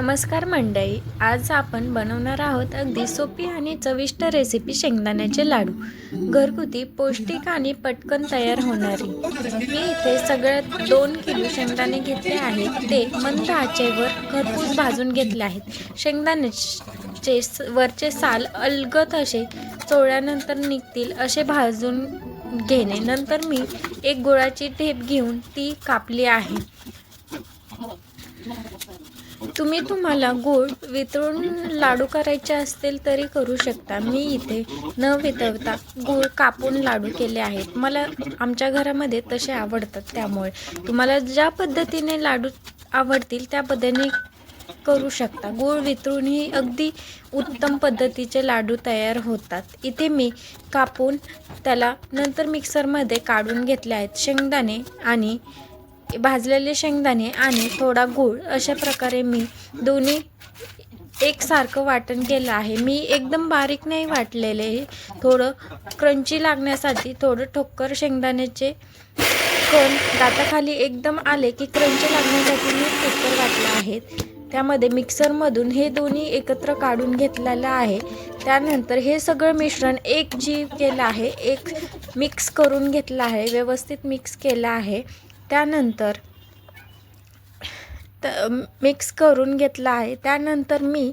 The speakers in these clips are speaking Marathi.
नमस्कार मंडळी आज आपण बनवणार आहोत अगदी सोपी आणि चविष्ट रेसिपी शेंगदाण्याचे लाडू. घरगुती पौष्टिक आणि पटकन तयार होणारी. मी इथे सगळ्यात दोन किलो शेंगदाणे घेतले आहेत. ते मंद आचेवर घरपूस भाजून घेतले आहेत. शेंगदाण्याचे स- वरचे साल अलगत असे चोळल्यानंतर निघतील असे भाजून घेणे. नंतर मी एक गुळाची ढेप घेऊन ती कापली आहे. तुम्ही तुम्हाला गूळ वितळून लाडू करायचे असतील तरी करू शकता. मी इथे न वितळता गूळ कापून लाडू केले आहेत. मला आमच्या घरामध्ये तसे आवडतात त्यामुळे. तुम्हाला ज्या पद्धतीने लाडू आवडतील त्या पद्धतीने करू शकता. गूळ वितळूनही अगदी उत्तम पद्धतीचे लाडू तयार होतात. इथे मी कापून त्याला नंतर मिक्सरमध्ये काढून घेतले आहेत. शेंगदाणे आणि भाजलेले शेंगदाणे आणि थोडा गूळ अशा प्रकारे मी दोन्ही एकसारखं वाटण केलं आहे. मी एकदम बारीक नाही वाटलेले थोडं क्रंची लागण्यासाठी थोडं ठोक्कर शेंगदाण्याचे कण दाताखाली एकदम आले की क्रंची लागण्यासाठी मी ठोकर वाटलं आहे. त्यामध्ये मिक्सरमधून हे दोन्ही एकत्र काढून घेतलेलं आहे. त्यानंतर हे सगळं मिश्रण एक जीव केलं आहे. एक मिक्स करून घेतलं आहे. व्यवस्थित मिक्स केलं आहे. त्यानंतर त मिक्स करून घेतला आहे. त्यानंतर मी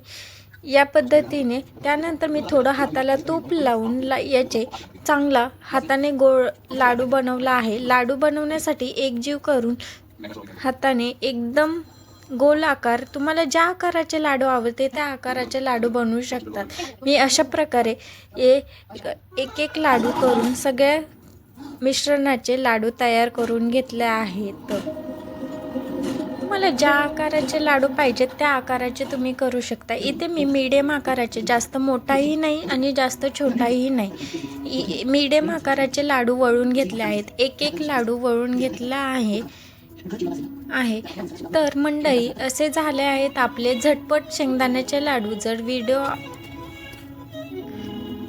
या पद्धतीने त्यानंतर मी थोडं हाताला तूप लावून ला याचे चांगला हाताने गोळ लाडू बनवला आहे. लाडू बनवण्यासाठी एकजीव करून हाताने एकदम गोल आकार तुम्हाला ज्या आकाराचे लाडू आवडते त्या आकाराचे लाडू बनवू शकतात. मी अशा प्रकारे ए एक एक लाडू करून सगळ्या मिश्रणाचे लाडू तयार करून घेतले आहेत. तुम्हाला ज्या आकाराचे लाडू पाहिजेत त्या आकाराचे तुम्ही करू शकता. इथे मी मीडियम आकाराचे जास्त मोठाही नाही आणि जास्त छोटाही नाही. मीडियम आकाराचे लाडू वळून घेतले आहेत. एक एक लाडू वळून घेतला आहे. आहे. तर मंडई असे झाले आहेत आपले झटपट शेंगदाण्याचे लाडू. जर व्हिडिओ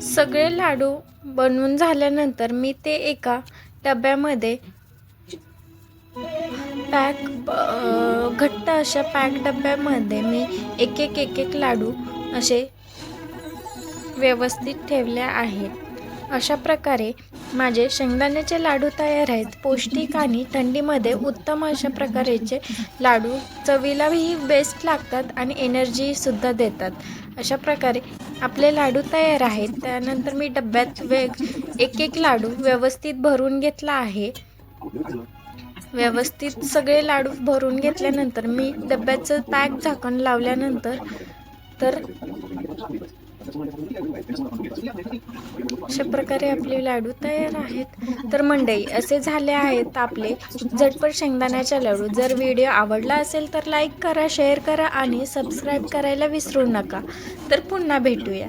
सगळे लाडू बनवून झाल्यानंतर मी ते एका डब्यामध्ये पॅक घट्ट अशा पॅक डब्यामध्ये मी एक एक एक एक लाडू असे व्यवस्थित ठेवले आहेत. अशा प्रकारे माझे शेंगदाण्याचे लाडू तयार आहेत. पौष्टिक आणि थंडीमध्ये उत्तम अशा प्रकारेचे लाडू चवीलाही बेस्ट लागतात आणि एनर्जीसुद्धा देतात. अशा प्रकारे आपले लाडू तयार आहेत. त्यानंतर मी डब्यात वेग एक एक लाडू व्यवस्थित भरून घेतला आहे. व्यवस्थित सगळे लाडू भरून घेतल्यानंतर मी डब्याचं पॅक झाकण लावल्यानंतर तर अशा प्रकारे आपले लाडू तयार आहेत. तर मंडई असे झाले आहेत आपले झटपट शेंगदाण्याचे लाडू. जर व्हिडिओ आवडला असेल तर लाईक करा शेअर करा आणि सबस्क्राईब करायला विसरू नका. तर पुन्हा भेटूया.